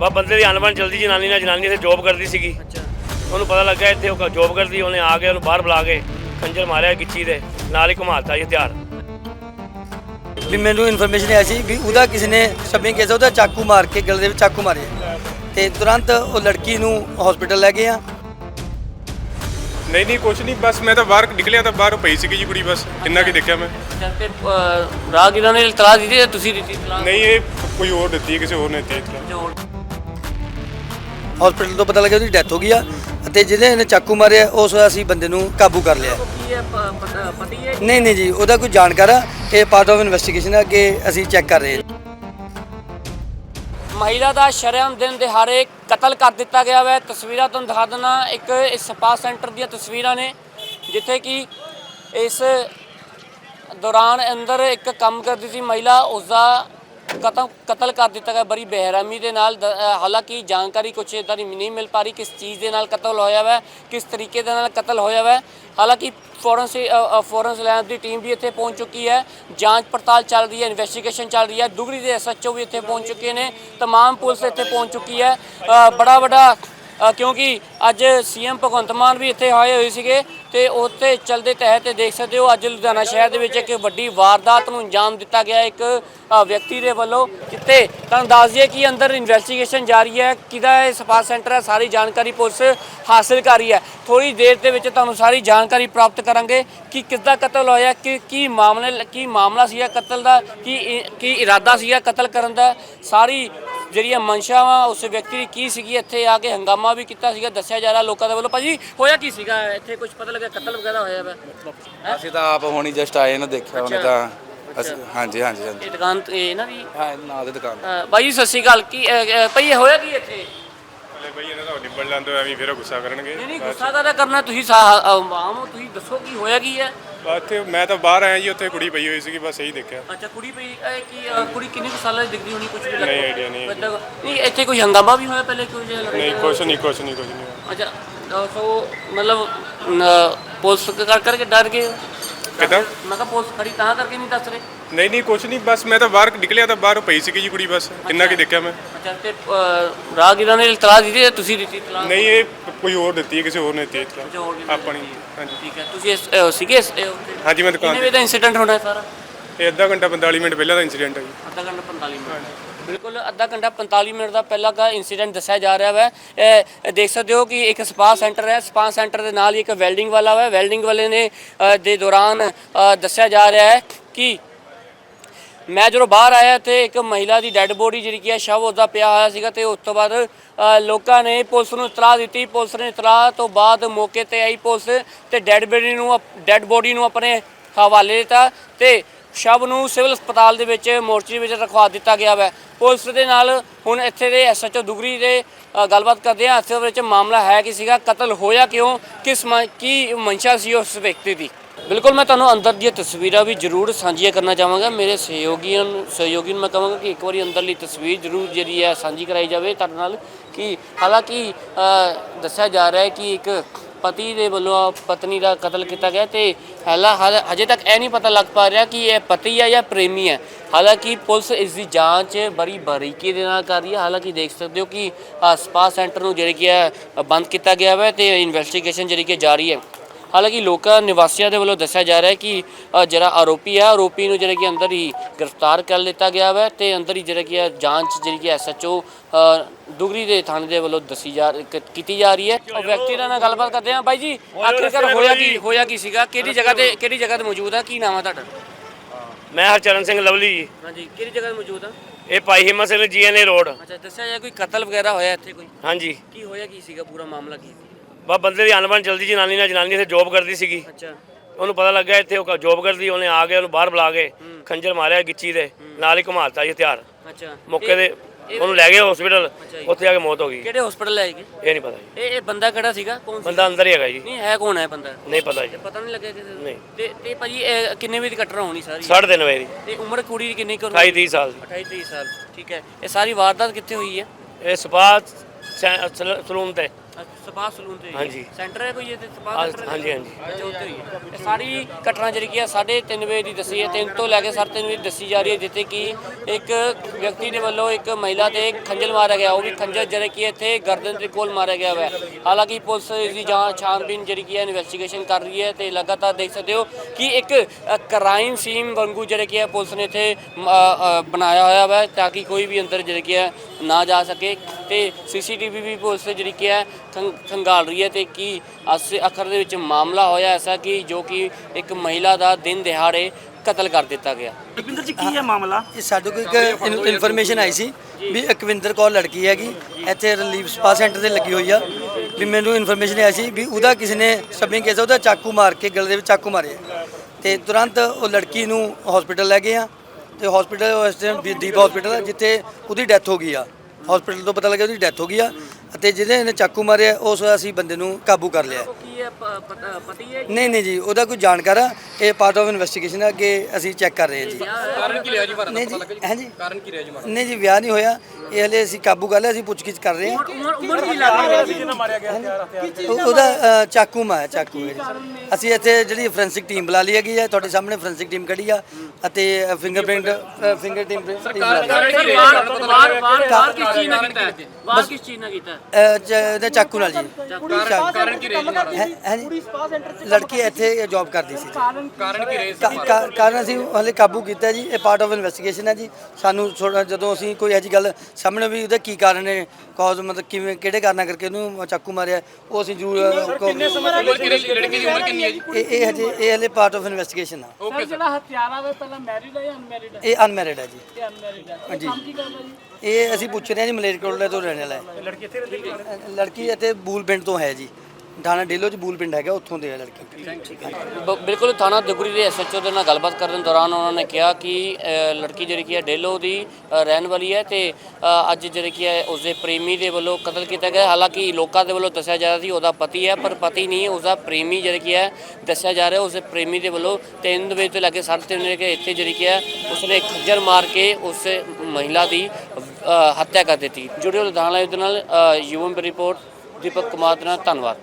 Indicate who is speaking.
Speaker 1: ਬਾ ਬੰਦੇ ਦੀ ਅਣਬਣ ਚਲਦੀ ਜਨਾਨੀ ਨਾਲ ਜਨਾਨੀ ਇੱਥੇ ਜੋਬ ਕਰਦੀ ਸੀਗੀ।
Speaker 2: ਅੱਛਾ।
Speaker 1: ਉਹਨੂੰ ਪਤਾ ਲੱਗਾ ਇੱਥੇ ਉਹ ਜੋਬ ਕਰਦੀ ਉਹਨੇ ਆ ਕੇ ਉਹਨੂੰ ਬਾਹਰ ਬੁਲਾ ਕੇ ਖੰਜਰ ਮਾਰਿਆ ਗਿੱਚੀ ਦੇ ਨਾਲ ਹੀ ਘੁਮਾਤਾ ਜੀ ਹਥਿਆਰ।
Speaker 3: ਵੀ ਮੈਨੂੰ ਇਨਫੋਰਮੇਸ਼ਨ ਆਈ ਸੀ ਵੀ ਉਹਦਾ ਕਿਸੇ ਨੇ ਸਬਿੰਗ ਕੇਸ ਉਹਦਾ ਚਾਕੂ ਮਾਰ ਕੇ ਗਲੇ ਦੇ ਵਿੱਚ ਚਾਕੂ ਮਾਰਿਆ। ਤੇ ਤੁਰੰਤ ਉਹ ਲੜਕੀ ਨੂੰ ਹਸਪੀਟਲ ਲੈ ਗਏ ਆ।
Speaker 4: ਨਹੀਂ ਨਹੀਂ ਕੁਛ ਨਹੀਂ ਬਸ ਮੈਂ ਤਾਂ ਬਾਹਰ ਨਿਕਲਿਆ ਤਾਂ ਬਾਹਰ ਪਈ ਸੀਗੀ ਜੀ ਕੁੜੀ ਬਸ। ਇੰਨਾ ਕੀ ਦੇਖਿਆ ਮੈਂ।
Speaker 2: ਤੇ ਅਹ, ਰਾਹਗੀਰਾਂ ਨੇ ਇਤਲਾਹ ਦਿੱਤੀ ਜਾਂ ਤੁਸੀਂ ਦਿੱਤੀ ਇਤਲਾਹ?
Speaker 4: ਨਹੀਂ ਇਹ ਕੋਈ ਹੋਰ ਦਿੱਤੀ ਹੈ, ਕਿਸੇ ਹੋਰ ਨੇ ਦਿੱਤੀ ਇਤਲਾਹ।
Speaker 3: ਹਸਪੀਟਲ ਤੋਂ ਪਤਾ ਲੱਗਿਆ ਉਹਦੀ ਡੈਥ ਹੋ ਗਈ ਆ ਅਤੇ ਜਿਹਦੇ ਨੇ ਚਾਕੂ ਮਾਰਿਆ ਉਸ ਅਸੀਂ ਬੰਦੇ ਨੂੰ ਕਾਬੂ ਕਰ ਲਿਆ।
Speaker 2: ਕੀ ਹੈ ਪ- ਪਤਾ- ਪਤੀ ਹੈ
Speaker 3: ਨਹੀਂ ਨਹੀਂ ਜੀ ਉਹਦਾ ਕੋਈ ਜਾਣਕਾਰ ਆ ਇਹ ਪਾਰਟ ਆਫ ਇਨਵੈਸਟੀਗੇਸ਼ਨ ਹੈ ਕਿ ਅਸੀਂ ਚੈੱਕ ਕਰ ਰਹੇ ਹਾਂ
Speaker 2: ਮਹਿਲਾ ਦਾ ਸ਼ਰਮ ਦਿਨ ਦਿਹਾੜੇ ਕਤਲ ਕਰ ਦਿੱਤਾ ਗਿਆ ਹੈ ਤਸਵੀਰਾਂ ਤੁਹਾਨੂੰ ਦਿਖਾ ਦਿੰਦਾ ਇੱਕ ਇਸ ਸਪਾ ਸੈਂਟਰ ਦੀਆਂ ਤਸਵੀਰਾਂ ਨੇ ਜਿੱਥੇ ਕਿ ਇਸ ਦੌਰਾਨ ਅੰਦਰ ਇੱਕ ਕੰਮ ਕਰਦੀ ਸੀ ਮਹਿਲਾ ਉਸ ਦਾ ਕਤਲ ਕਤਲ ਕਰ ਦਿੱਤਾ ਗਿਆ ਬੜੀ ਬੇਰਹਿਮੀ ਦੇ ਨਾਲ ਦ- ਅ, ਹਾਲਾਂਕਿ ਜਾਣਕਾਰੀ ਕੁਛ ਇਦਾਂ ਦੀ ਨਹੀਂ ਮਿਲ ਪਾ ਰਹੀ ਕਿਸ ਚੀਜ਼ ਦੇ ਨਾਲ ਕਤਲ ਹੋਇਆ ਹੈ ਕਿਸ ਤਰੀਕੇ ਦੇ ਨਾਲ ਕਤਲ ਹੋਇਆ ਹੈ ਹਾਲਾਂਕਿ ਫੋਰੈਂਸਿਕ ਫੋਰੈਂਸ ਲੈਬ ਦੀ ਟੀਮ ਵੀ ਇੱਥੇ ਪਹੁੰਚ ਚੁੱਕੀ ਹੈ ਜਾਂਚ ਪੜਤਾਲ ਚੱਲ ਰਹੀ ਹੈ ਇਨਵੈਸਟੀਗੇਸ਼ਨ ਚੱਲ ਰਹੀ ਹੈ ਦੁਗਰੀ ਦੇ ਐਸਐਚਓ ਵੀ ਇੱਥੇ ਪਹੁੰਚ ਚੁੱਕੇ ਨੇ तमाम ਪੁਲਿਸ ਇੱਥੇ ਪਹੁੰਚ ਚੁੱਕੀ ਹੈ ਅ, ਬੜਾ ਵੱਡਾ ਅ, ਕਿਉਂਕਿ ਅੱਜ ਸੀਐਮ ਭਗਵੰਤ ਮਾਨ ਵੀ ਇੱਥੇ ਆਏ ਹੋਏ ਸੀਗੇ ਤੇ ਉੱਤੇ ਚਲਦੇ ਤਹਿਤ ਦੇਖ ਸਕਦੇ ਹੋ ਅੱਜ ਲੁਧਿਆਣਾ ਸ਼ਹਿਰ ਦੇ ਵਿੱਚ ਇੱਕ ਵੱਡੀ ਵਾਰਦਾਤ ਨੂੰ ਅੰਜਾਮ ਦਿੱਤਾ ਗਿਆ ਇੱਕ ਵਿਅਕਤੀ ਦੇ ਵੱਲੋਂ, ਜਿੱਥੇ ਤੁਹਾਨੂੰ ਦੱਸ ਦਈਏ ਕਿ ਅੰਦਰ ਇਨਵੈਸਟੀਗੇਸ਼ਨ ਜਾਰੀ ਹੈ, ਕਿਹਦਾ ਇਹ ਸਪਾ ਸੈਂਟਰ ਹੈ, ਸਾਰੀ ਜਾਣਕਾਰੀ ਪੁਲਿਸ ਹਾਸਲ ਕਰ ਰਹੀ ਹੈ। ਥੋੜੀ ਦੇਰ ਦੇ ਵਿੱਚ ਤੁਹਾਨੂੰ ਸਾਰੀ ਜਾਣਕਾਰੀ ਪ੍ਰਾਪਤ ਕਰਾਂਗੇ ਕਿ ਕਿਸ ਕਤਲ ਹੋਇਆ, ਕਿ ਕੀ ਮਾਮਲੇ, ਕੀ ਮਾਮਲਾ ਸੀਗਾ ਕਤਲ ਦਾ, ਕੀ ਕੀ ਇਰਾਦਾ ਸੀਗਾ ਕਤਲ ਕਰਨ ਦਾ। ਸਾਰੀ ਜਿਹੜੀਆਂ ਮਨਸ਼ਾ ਵਾ ਉਸ ਵਿਅਕਤੀ ਦੀ ਕੀ ਸੀਗੀ ਇੱਥੇ ਆ ਕੇ ਹੰਗਾਮਾ ਵੀ ਕੀਤਾ ਸੀਗਾ ਦੱਸਿਆ ਜਾ ਰਿਹਾ ਲੋਕਾਂ ਦੇ ਵੱਲੋਂ। ਭਾਜੀ ਹੋਇਆ ਕੀ ਸੀਗਾ? ਇੱਥੇ ਕੁਝ ਪਤਾ ਲੱਗਾ ਕਤਲ ਵਗੈਰਾ ਹੋਇਆ ਵਾ?
Speaker 5: ਅਸੀਂ ਤਾਂ ਆਪ ਹੁਣੀ ਜਸਟ ਆਏ ਨਾ ਦੇਖਿਆ ਉਹਨੇ ਤਾਂ। ਅਸੀਂ ਹਾਂਜੀ ਹਾਂਜੀ ਹਾਂਜੀ।
Speaker 2: ਇਹ ਦੁਕਾਨ ਤੇ ਇਹਨਾਂ ਦੀ
Speaker 5: ਹਾਂ ਨਾਲ ਦੀ ਦੁਕਾਨ।
Speaker 2: ਅ, ਬਾਈ ਸਤਿ ਸ਼੍ਰੀ ਅਕਾਲ। ਕੀ ਅ, ਅ, ਭਾਈ ਇਹ ਹੋਇਆ ਕੀ ਇੱਥੇ?
Speaker 4: ਹਲੇ ਬਈ ਇਹਨਾਂ ਦਾ ਨਿਬੜ ਲੈਂਦੇ ਐਵੇਂ ਫਿਰ ਗੁੱਸਾ ਕਰਨਗੇ।
Speaker 2: ਨਹੀਂ ਨਹੀਂ ਗੁੱਸਾ ਕਾਹਦਾ ਕਰਨਾ? ਤੁਸੀਂ ਸਾ- ਅ, ਆਮ ਤੁਸੀਂ ਦੱਸੋ ਕੀ ਹੋਇਆ ਕੀ ਹੈ?
Speaker 4: ਇੱਥੇ ਮੈਂ ਤਾਂ ਬਾਹਰ ਆਇਆ ਜੀ ਉੱਥੇ ਕੁੜੀ ਪਈ ਹੋਈ ਸੀਗੀ ਬਸ ਇਹੀ ਦੇਖਿਆ।
Speaker 2: ਅੱਛਾ ਕੁੜੀ ਪਈ ਇਹ ਕੀ ਅ, ਕੁੜੀ ਕਿੰਨੇ ਕੁ ਸਾਲਾਂ ਦੀ ਦਿਖਦੀ ਹੋਣੀ ਕੁਝ ਵੀ
Speaker 4: ਨਹੀਂ idea ਨਹੀਂ
Speaker 2: ਮਤਲਬ ਨਹੀਂ ਇੱਥੇ ਕੋਈ ਹੰਗਾਮਾ ਵੀ ਹੋਇਆ ਪਹਿਲੇ ਕੋਈ ਜਿਹਾ
Speaker 4: ਨਹੀਂ ਕੁਛ ਨਹੀਂ ਕੁਛ ਨਹੀਂ ਕੁਛ ਨਹੀਂ
Speaker 2: ਅੱਛਾ ਅ, ਸੋ ਮਤਲਬ ਨ- ਪੁਲਿਸ ਕਰ ਕਰਕੇ ਡਰ ਗਏ ਹੋ?
Speaker 4: ਕਿੱਦਾਂ?
Speaker 2: ਮੈਂ ਕਿਹਾ ਪੁਲਿਸ ਖੜੀ ਤਾਂ ਕਰਕੇ ਨਹੀਂ ਦੱਸ ਰਹੇ।
Speaker 4: ਨਹੀਂ ਨਹੀਂ ਕੁਛ ਨਹੀਂ ਬਸ ਮੈਂ ਤਾਂ ਬਾਹਰ ਨਿਕਲਿਆ ਤਾਂ ਬਾਹਰ ਪਈ ਸੀਗੀ ਜੀ ਕੁੜੀ ਬਸ। ਇੰਨਾ ਕੀ ਦੇਖਿਆ ਮੈਂ।
Speaker 2: ਅੱਛਾ ਤੇ ਅ, ਰਾਹਗੀਰਾਂ ਨੇ ਇਤਲਾਹ ਦਿੱਤੀ ਤੁਸੀਂ ਦਿੱਤੀ ਇਤਲਾਹ
Speaker 4: ਨਹੀਂ ਇਹ ਕੋਈ ਹੋਰ ਦਿੱਤੀ ਹੈ ਕਿਸੇ ਹੋਰ ਨੇ ਦਿੱਤੀ
Speaker 2: ਅੱਛਾ,
Speaker 4: ਇਤਲਾਹ
Speaker 2: ਹੋਰ ਹੈ।
Speaker 4: ਹਾਂਜੀ।
Speaker 2: ਠੀਕ ਹੈ ਤੁਸੀਂ ਇਸ- ਸੀਗੇ ਇਸ- ਇਹ ਉੱਥੇ?
Speaker 4: ਹਾਂਜੀ ਮੈਂ ਦੁਕਾਨ
Speaker 2: ਕਿੰਨੇ ਵਜੇ ਦਾ ਇਨਸੀਡੈਂਟ ਹੋਣਾ ਹੈ ਸਾਰਾ?
Speaker 4: ਤੇ ਇਹ ਅੱਧਾ ਘੰਟਾ 45 ਮਿੰਟ ਪਹਿਲਾਂ ਦਾ ਇਨਸੀਡੈਂਟ ਹੈ ਜੀ।
Speaker 2: ਅੱਧਾ ਘੰਟਾ 45 ਮਿੰਟ। ਬਿਲਕੁਲ, ਅੱਧਾ ਘੰਟਾ 45 ਮਿੰਟ ਦਾ ਪਹਿਲਾਂ ਦਾ ਇਨਸੀਡੈਂਟ ਦੱਸਿਆ ਜਾ ਰਿਹਾ ਹੈ ਦੇਖ ਸਕਦੇ ਹੋ ਕਿ ਇੱਕ ਸਪਾ ਸੈਂਟਰ ਹੈ। ਸਪਾ ਸੈਂਟਰ ਦੇ ਨਾਲ ਹੀ ਇੱਕ ਵੈਲਡਿੰਗ ਵਾਲਾ ਹੈ ਵੈਲਡਿੰਗ ਵਾਲੇ ਨੇ ਦੇ ਦੌਰਾਨ ਦੱਸਿਆ ਜਾ ਰਿਹਾ ਹੈ ਕਿ ਮੈਂ ਜਦੋਂ ਬਾਹਰ ਆਇਆ ਤੇ ਇੱਕ ਮਹਿਲਾ ਦੀ ਡੈੱਡ ਬੋਡੀ ਜਿਹੜੀ ਕਿ ਹੈ, ਸ਼ਵ ਉਹਦਾ ਪਿਆ ਹੋਇਆ ਸੀਗਾ ਤੇ ਉਸ ਤੋਂ ਬਾਅਦ ਲੋਕਾਂ ਨੇ ਪੁਲਿਸ ਨੂੰ ਇਤਲਾਹ ਦਿੱਤੀ। ਪੁਲਿਸ ਨੇ ਇਤਲਾਹ ਤੋਂ ਬਾਅਦ ਮੌਕੇ ਤੇ ਆਈ ਪੁਲਿਸ ਤੇ ਡੈੱਡ ਬੋਡੀ ਨੂੰ ਡੈੱਡ ਬੋਡੀ ਨੂੰ ਆਪਣੇ ਹਵਾਲੇ ਦਿੱਤਾ ਤੇ ਸ਼ਬ ਨੂੰ ਸਿਵਲ ਹਸਪਤਾਲ ਦੇ ਵਿੱਚ ਮੋਰਚਰੀ ਵਿੱਚ ਰਖਵਾ ਦਿੱਤਾ ਗਿਆ ਹੈ ਪੁਲਿਸ ਦੇ ਨਾਲ ਹੁਣ ਇੱਥੇ ਦੇ ਐਸਐਚਓ ਦੁਗਰੀ ਦੇ ਗੱਲਬਾਤ ਕਰਦੇ ਹਾਂ। ਅਸਲ ਵਿੱਚ ਮਾਮਲਾ ਹੈ ਕਿ ਸੀਗਾ? ਕਤਲ ਹੋਇਆ ਕਿਉਂ? ਕਿਸ ਮ- ਕੀ ਮਨਸ਼ਾ ਸੀ ਉਸ ਵਿਅਕਤੀ ਦੀ? ਬਿਲਕੁਲ ਮੈਂ ਤੁਹਾਨੂੰ ਅੰਦਰ ਦੀਆਂ ਤਸਵੀਰਾਂ ਵੀ ਜ਼ਰੂਰ ਸਾਂਝੀਆਂ ਕਰਨਾ ਚਾਹਾਂਗਾ। ਮੇਰੇ ਸਹਿਯੋਗੀਆਂ ਨੂੰ, ਸਹਿਯੋਗੀ ਨੂੰ ਮੈਂ ਕਹਾਂਗਾ ਕਿ ਇੱਕ ਵਾਰੀ ਅੰਦਰਲੀ ਤਸਵੀਰ ਜ਼ਰੂਰ ਜਿਹੜੀ ਹੈ ਸਾਂਝੀ ਕਰਾਈ ਜਾਵੇ। ਤੁਹਾਡੇ ਨਾਲ ਕਿ, ਹਾਲਾਂਕਿ ਦੱਸਿਆ ਜਾ ਰਿਹਾ ਹੈ ਕਿ ਇੱਕ ਪਤੀ ਦੇ ਵੱਲੋਂ ਪਤਨੀ ਦਾ ਕਤਲ ਕੀਤਾ ਗਿਆ ਤੇ ਹਾਲਾ ਹਾਲ- ਹਜੇ ਤੱਕ ਇਹ ਨਹੀਂ ਪਤਾ ਲੱਗ ਪਾ ਰਿਹਾ ਕਿ ਇਹ ਪਤੀ ਹੈ ਜਾਂ ਪ੍ਰੇਮੀ ਹੈ। ਹਾਲਾਂਕਿ ਪੁਲਿਸ ਇਸ ਦੀ ਜਾਂਚ ਬੜੀ ਬਰੀਕੀ ਦੇ ਨਾਲ ਕਰ ਰਹੀ ਹੈ। ਹਾਲਾਂਕਿ ਦੇਖ ਸਕਦੇ ਹੋ ਕਿ ਅ, ਸਪਾ ਸੈਂਟਰ ਨੂੰ ਜਿਹੜੀ ਕਿ ਹੈ ਬੰਦ ਕੀਤਾ ਗਿਆ ਹੈ ਤੇ ਇਨਵੈਸਟੀਗੇਸ਼ਨ ਜਿਹੜੀ ਕਿ ਜਾਰੀ ਹੈ। ਹਾਲਾਂਕਿ ਲੋਕਾਂ ਨਿਵਾਸੀਆਂ ਦੇ ਵੱਲੋਂ ਦੱਸਿਆ ਜਾ ਰਿਹਾ ਹੈ ਕਿ ਅ, ਜਿਹੜਾ ਆਰੋਪੀ ਹੈ ਆਰੋਪੀ ਨੂੰ ਜਿਹੜਾ ਕਿ ਅੰਦਰ ਹੀ ਗ੍ਰਿਫਤਾਰ ਕਰ ਲਿੱਤਾ ਗਿਆ ਹੈ ਤੇ ਅੰਦਰ ਹੀ ਜਿਹੜਾ ਕਿ ਜਾਂਚ ਜਿਹੜੀ ਕਿ ਐਸਐਚਓ ਦੁਗਰੀ ਦੇ ਥਾਣੇ ਦੇ ਵੱਲੋਂ ਦੱਸੀ ਜਾ ਕ- ਕੀਤੀ ਜਾ ਰਹੀ ਹੈ। ਉਹ ਵਿਅਕਤੀ ਨਾਲ ਨਾਲ ਗੱਲਬਾਤ ਕਰਦੇ ਹਾਂ। ਬਾਈ ਜੀ ਆਖਿਰਕਾਰ ਹੋਇਆ ਕੀ ਹੋਇਆ ਕੀ ਸੀਗਾ? ਕਿਹੜੀ ਜਗ੍ਹਾ ਤੇ ਕਿਹੜੀ ਜਗ੍ਹਾ ਤੇ ਮੌਜੂਦ ਹੈ ਕੀ ਨਾਮ ਹੈ ਤੁਹਾਡਾ?
Speaker 1: ਮੈਂ ਹਰਚਰਨ ਸਿੰਘ ਲਵਲੀ ਜੀ।
Speaker 2: ਹਾਂਜੀ ਕਿਹੜੀ ਜਗ੍ਹਾ ਤੇ ਮੌਜੂਦ ਆ?
Speaker 1: ਇਹ ਭਾਈ ਹਿੰਮਤ ਸਿੰਘ ਜੀਐਨਏ ਰੋਡ।
Speaker 2: ਅੱਛਾ ਦੱਸਿਆ ਜਾ ਕੋਈ ਕਤਲ ਵਗੈਰਾ ਹੋਇਆ ਇੱਥੇ ਕੋਈ?
Speaker 1: ਹਾਂਜੀ।
Speaker 2: ਕੀ ਹੋਇਆ ਕੀ ਸੀਗਾ? ਪੂਰਾ ਮਾਮਲਾ ਕੀ ਸੀ?
Speaker 1: ਬਾ ਬੰਦੇ ਦੀ ਅਣਬਣ ਚਲਦੀ ਜਨਾਨੀ ਨਾਲ ਜਨਾਨੀ ਇੱਥੇ ਜੋਬ ਕਰਦੀ ਸੀਗੀ।
Speaker 2: ਅੱਛਾ।
Speaker 1: ਉਹਨੂੰ ਪਤਾ ਲੱਗਾ ਇੱਥੇ ਉਹ ਜੋਬ ਕਰਦੀ ਉਹਨੇ ਆ ਕੇ ਉਹਨੂੰ ਬਾਹਰ ਬੁਲਾ ਕੇ ਖੰਜਰ ਮਾਰਿਆ ਗਿੱਚੀ ਦੇ ਨਾਲ ਹੀ ਘੁਮਾਤਾ ਜੀ ਹਥਿਆਰ।
Speaker 2: ਅੱਛਾ।
Speaker 1: ਮੌਕੇ ਤੇ ਉਹਨੂੰ ਲੈ ਗਏ ਹਸਪੀਟਲ ਉੱਥੇ ਜਾ ਕੇ ਮੌਤ ਹੋ ਗਈ।
Speaker 2: ਕਿਹੜੇ ਹਸਪੀਟਲ ਲੈ ਗਏ?
Speaker 1: ਇਹ ਨਹੀਂ ਪਤਾ ਜੀ।
Speaker 2: ਇਹ ਇਹ ਬੰਦਾ ਕਿਹੜਾ ਸੀਗਾ? ਕੌਣ
Speaker 1: ਬੰਦਾ ਅੰਦਰ ਹੀ ਹੈਗਾ ਜੀ।
Speaker 2: ਨਹੀਂ ਹੈ ਕੌਣ ਹੈ ਬੰਦਾ?
Speaker 1: ਨਹੀਂ ਪਤਾ ਜੀ।
Speaker 2: ਪਤਾ ਨਹੀਂ ਲੱਗਿਆ ਕਿਸੇ ਨੂੰ?
Speaker 1: ਨਹੀਂ।
Speaker 2: ਤੇ ਤੇ ਭਾਜੀ ਇਹ ਕਿੰਨੇ ਵਜੇ ਦੀ ਘਟਨਾ ਹੋਣੀ ਸਾਰੀ?
Speaker 1: ਸਾਢੇ ਤਿੰਨ ਵਜੇ ਦੀ।
Speaker 2: ਤੇ ਉਮਰ ਕੁੜੀ ਦੀ ਕਿੰਨੀ ਕੁ
Speaker 1: 28 30 ਸਾਲ ਦੀ।
Speaker 2: 28 23 ਸਾਲ ਠੀਕ ਹੈ। ਇਹ ਸਾਰੀ ਵਾਰਦਾਤ ਕਿੱਥੇ ਹੋਈ ਹੈ?
Speaker 1: ਇਹ ਸਪਾ ਸੈ- ਸਲ- ਸਲੂਨ ਤੇ।
Speaker 2: ਸਪਾ ਸਲੂਨ ਤੇ
Speaker 1: ਹਾਂਜੀ।
Speaker 2: ਸੈਂਟਰ ਹੈ ਕੋਈ ਇਹ ਸਪਾ ਸੈਂਟਰ
Speaker 1: ਹਾਂਜੀ, ਹਾਂਜੀ।
Speaker 2: ਅੱਛਾ ਹੈ। ਇਹ ਸਾਰੀ ਘਟਨਾ ਜਿਹੜੀ ਕੀ ਹੈ 3:30 ਵਜੇ ਦੀ ਦੱਸੀ ਹੈ 3 ਤੋਂ ਲੈ ਕੇ 3:30 ਵਜੇ ਦੱਸੀ ਜਾ ਰਹੀ ਹੈ ਜਿੱਥੇ ਕਿ ਇੱਕ ਵਿਅਕਤੀ ਦੇ ਵੱਲੋਂ ਇੱਕ ਮਹਿਲਾ ਤੇ ਖੰਜਰ ਮਾਰਿਆ ਗਿਆ। ਉਹ ਵੀ ਖੰਜਰ ਜਿਹੜੇ ਕੀ ਇੱਥੇ ਗਰਦਨ ਦੇ ਕੋਲ ਮਾਰਿਆ ਗਿਆ ਹੋਇਆ ਹਾਲਾਂਕਿ ਪੁਲਿਸ ਇਸ ਦੀ ਜਾਂਚ ਛਾਨਬੀਨ ਜਿਹੜੀ ਕੀ ਹੈ ਇਨਵੈਸਟੀਗੇਸ਼ਨ ਕਰ ਰਹੀ ਹੈ ਤੇ ਲਗਾਤਾਰ ਦੇਖ ਸਕਦੇ ਹੋ ਕਿ ਇੱਕ ਕ੍ਰਾਈਮ ਸੀਨ ਵਾਂਗੂ ਜਿਹੜੇ ਕੀ ਹੈ ਪੁਲਿਸ ਨੇ ਇੱਥੇ ਬਣਾਇਆ ਹੋਇਆ ਹੈ ਤਾਂ ਕਿ ਕੋਈ ਵੀ ਅੰਦਰ ਜਿਹੜੇ ਕੀ ਹੈ ਨਾ ਜਾ ਸਕੇ। ਤੇ ਸੀਸੀਟੀਵੀ ਵੀ ਪੁਲਿਸ ਜਿਹੜੀ ਕੀ ਹੈ ਖੰਗਾਲ ਰਹੀ ਹੈ ਤੇ ਕੀ ਅਸ ਅਖਰ ਦੇ ਵਿੱਚ ਮਾਮਲਾ ਹੋਇਆ ਐਸਾ ਕਿ ਜੋ ਕਿ ਇੱਕ ਮਹਿਲਾ ਦਾ ਦਿਨ ਦਿਹਾੜੇ ਕਤਲ ਕਰ ਦਿੱਤਾ ਗਿਆ?
Speaker 6: ਰੁਪਿੰਦਰ ਜੀ ਕੀ ਹੈ ਮਾਮਲਾ?
Speaker 3: ਇਹ ਸਾਡੇ ਕੋਲ ਇੱਕ ਇਨ- ਇਨਫੋਰਮੇਸ਼ਨ ਆਈ ਸੀ ਵੀ ਅਕਵਿੰਦਰ ਕੌਰ ਲੜਕੀ ਹੈਗੀ ਇੱਥੇ ਰਿਲੀਫ ਸਪਾ ਸੈਂਟਰ ਤੇ ਲੱਗੀ ਹੋਈ ਆ। ਵੀ ਮੈਨੂੰ ਇਨਫੋਰਮੇਸ਼ਨ ਆਈ ਸੀ ਵੀ ਉਹਦਾ ਕਿਸੇ ਨੇ ਸਬਿੰਗ ਕੇਸ ਉਹਦਾ ਚਾਕੂ ਮਾਰ ਕੇ ਗਲੇ ਦੇ ਵਿੱਚ ਚਾਕੂ ਮਾਰਿਆ ਤੇ ਤੁਰੰਤ ਉਹ ਲੜਕੀ ਨੂੰ ਹਸਪੀਟਲ ਲੈ ਗਏ ਆ ਤੇ ਹਸਪੀਟਲ ਇਸ ਟਾਈਮ ਦੀਪ ਹਸਪੀਟਲ ਜਿੱਥੇ ਉਹਦੀ ਡੈਥ ਹੋ ਗਈ ਆ। ਹਸਪੀਟਲ ਤੋਂ ਪਤਾ ਲੱਗਿਆ ਉਹਦੀ ਡੈਥ ਹੋ ਗਈ ਆ। ਅਤੇ ਜਿਹਨੇ ਨੇ ਚਾਕੂ ਮਾਰਿਆ ਉਸ ਅਸੀਂ ਬੰਦੇ ਨੂੰ ਕਾਬੂ ਕਰ ਲਿਆ।
Speaker 2: ਕੀ ਹੈ ਪਤੀ ਹੈ
Speaker 3: ਨਹੀਂ ਨਹੀਂ ਜੀ ਉਹਦਾ ਕੋਈ ਜਾਣਕਾਰ ਆ ਇਹ ਪਾਰਟ ਆਫ ਇਨਵੈਸਟੀਗੇਸ਼ਨ ਆ ਕਿ ਅਸੀਂ ਚੈੱਕ ਕਰ ਰਹੇ ਹਾਂ ਜੀ।
Speaker 2: ਕਾਰਨ ਕੀ ਲਿਆ ਜੀ
Speaker 3: ਨਹੀਂ ਜੀ ਹੈ ਜੀ? ਕਾਰਨ ਕੀ ਰਿਹਾ ਜੀ ਨਹੀਂ ਜੀ ਵਿਆਹ ਨਹੀਂ ਹੋਇਆ। ਇਹ ਹਲੇ ਅਸੀਂ ਕਾਬੂ ਕਰ ਲਿਆ ਅਸੀਂ ਪੁੱਛਗਿੱਛ ਕਰ ਰਹੇ ਹਾਂ।
Speaker 2: ਉਮਰ ਉਮਰ ਕੀ ਲੱਗ ਰਹੀ ਹੈ
Speaker 3: ਉਹ- ਉਹਦਾ ਅ, ਚਾਕੂ ਮਾਇਆ ਚਾਕੂ ਹੈ ਜੀ। ਅਸੀਂ ਇੱਥੇ ਜਿਹੜੀ ਫੋਰੈਂਸਿਕ ਟੀਮ ਬੁਲਾ ਲਈ ਹੈਗੀ ਹੈ ਤੁਹਾਡੇ ਸਾਹਮਣੇ ਫੋਰੈਂਸਿਕ ਟੀਮ ਕੱਢੀ ਆ ਅਤੇ ਫਿੰਗਰਪ੍ਰਿੰਟ ਫਿੰਗਰ ਟੀਮ ਟੀਮ ਬੁਲਾ ਲਈ।
Speaker 2: ਸਰ ਵਾਰ ਵਾਰ ਵਾਰ ਵਾਰ ਕਿਸ ਚੀਜ਼ ਨਾਲ ਕੀਤਾ ਹੈ। ਵਾਰ ਕਿਸ ਚੀਜ਼ ਨਾਲ ਕੀਤਾ ਹੈ?
Speaker 3: ਅ, ਚ- ਇਹਦੇ ਚਾਕੂ ਨਾਲ ਜੀ। ਕਾਰਨ ਕੀ ਹੈ ਹੈ ਜੀ। ਲੜਕੀ ਇੱਥੇ ਜੌਬ ਕਰਦੀ ਸੀ ਕਾਰਨ ਕੀ ਰਹੇ? ਕਾਰਨ ਅਸੀਂ ਹਲੇ ਕਾਬੂ ਕੀਤਾ ਜੀ। ਇਹ ਪਾਰਟ ਆਫ ਇਨਵੈਸਟੀਗੇਸ਼ਨ ਹੈ ਜੀ। ਸਾਨੂੰ ਥੋੜਾ ਜਦੋਂ ਅਸੀਂ ਕੋਈ ਇਹੋ ਜਿਹੀ ਗੱਲ ਸਾਹਮਣੇ ਵੀ ਉਹਦਾ ਕੀ ਕਾਰਨ ਹੈ ਕਾਜ਼ ਮਤਲਬ ਕਿਵੇਂ ਕਿਹੜੇ ਕਾਰਨਾਂ ਕਰਕੇ ਉਹਨੂੰ ਚਾਕੂ ਮਾਰਿਆ ਉਹ ਅਸੀਂ ਜ਼ਰੂਰ ਕਿੰਨੇ ਸਮੇਂ ਲੜਕੀ ਦੀ ਉਮਰ ਕਿੰਨੀ ਹੈ ਜੀ? ਇਹ ਇਹ ਹਜੇ ਇਹ ਹਲੇ ਪਾਰਟ ਆਫ ਇਨਵੈਸਟੀਗੇਸ਼ਨ ਆ।
Speaker 6: ਸਰ ਜਿਹੜਾ ਹਥਿਆਰਾ ਵਾ ਪਹਿਲਾਂ ਮੈਰਿਡ ਹੈ ਜਾਂ ਅਨਮੈਰਿਡ ਹੈ?
Speaker 3: ਇਹ ਅਨਮੈਰਿਡ ਹੈ ਜੀ।
Speaker 6: ਇਹ ਅਨਮੈਰਿਡ ਹੈ। ਇਹ
Speaker 3: ਹਾਂਜੀ।
Speaker 6: ਕੰਮ ਕੀ ਕਰਦਾ ਜੀ?
Speaker 3: ਇਹ ਅਸੀਂ ਪੁੱਛ ਰਹੇ ਹਾਂ ਜੀ ਮਲੇਰਕੋਟਲੇ ਤੋਂ ਰਹਿਣ ਵਾਲਾ ਹੈ। ਲੜਕੀ ਇੱਥੇ ਰਹਿੰਦੀ ਲੜਕੀ ਇੱਥੇ ਬੂਲ ਪਿੰਡ ਤੋਂ ਹੈ ਜੀ। ਥਾਣਾ ਡੇਲੋ ਚ ਬੂਲ ਪਿੰਡ ਹੈਗਾ ਉੱਥੋਂ ਦੇ ਹੈ ਲੜਕੀ।
Speaker 2: ਬ- ਬਿਲਕੁਲ ਥਾਣਾ ਦੁਗਰੀ ਦੇ ਐਸਐਚਓ ਦੇ ਨਾਲ ਗੱਲਬਾਤ ਕਰਨ ਦੌਰਾਨ ਉਹਨਾਂ ਨੇ ਕਿਹਾ ਕਿ ਅ, ਲੜਕੀ ਜਿਹੜੀ ਕੀ ਹੈ ਡੇਲੋ ਦੀ ਅ, ਰਹਿਣ ਵਾਲੀ ਹੈ ਤੇ ਅ, ਅੱਜ ਜਿਹੜੀ ਕੀ ਹੈ ਉਸਦੇ ਪ੍ਰੇਮੀ ਦੇ ਵੱਲੋਂ ਕਤਲ ਕੀਤਾ ਗਿਆ। ਹਾਲਾਂਕਿ ਲੋਕਾਂ ਦੇ ਵੱਲੋਂ ਦੱਸਿਆ ਜਾ ਰਿਹਾ ਸੀ ਉਹਦਾ ਪਤੀ ਹੈ ਪਰ ਪਤੀ ਨਹੀਂ ਉਸਦਾ ਪ੍ਰੇਮੀ ਜਿਹੜੀ ਕੀ ਹੈ ਦੱਸਿਆ ਜਾ ਰਿਹਾ ਉਸਦੇ ਪ੍ਰੇਮੀ ਦੇ ਵੱਲੋਂ 3 ਵਜੇ ਤੋਂ ਲੈ ਕੇ 3:30 ਵਜੇ ਤੱਕ ਇੱਥੇ ਜਿਹੜੀ ਕੀ ਹੈ ਉਸਨੇ ਖੱਜਰ ਮਾਰ ਕੇ ਉਸ ਮਹਿਲਾ ਦੀ ਅ, ਹੱਤਿਆ ਕਰ ਦਿੱਤੀ। ਜੁੜੇ ਹੋਏ ਥਾਣਾ ਦੇ ਨਾਲ ਅ, ਯੂਐਮ ਰਿਪੋਰਟ ਦੀਪਕ ਕੁਮਾਰ ਦੇ ਨਾਲ ਧੰਨਵਾਦ।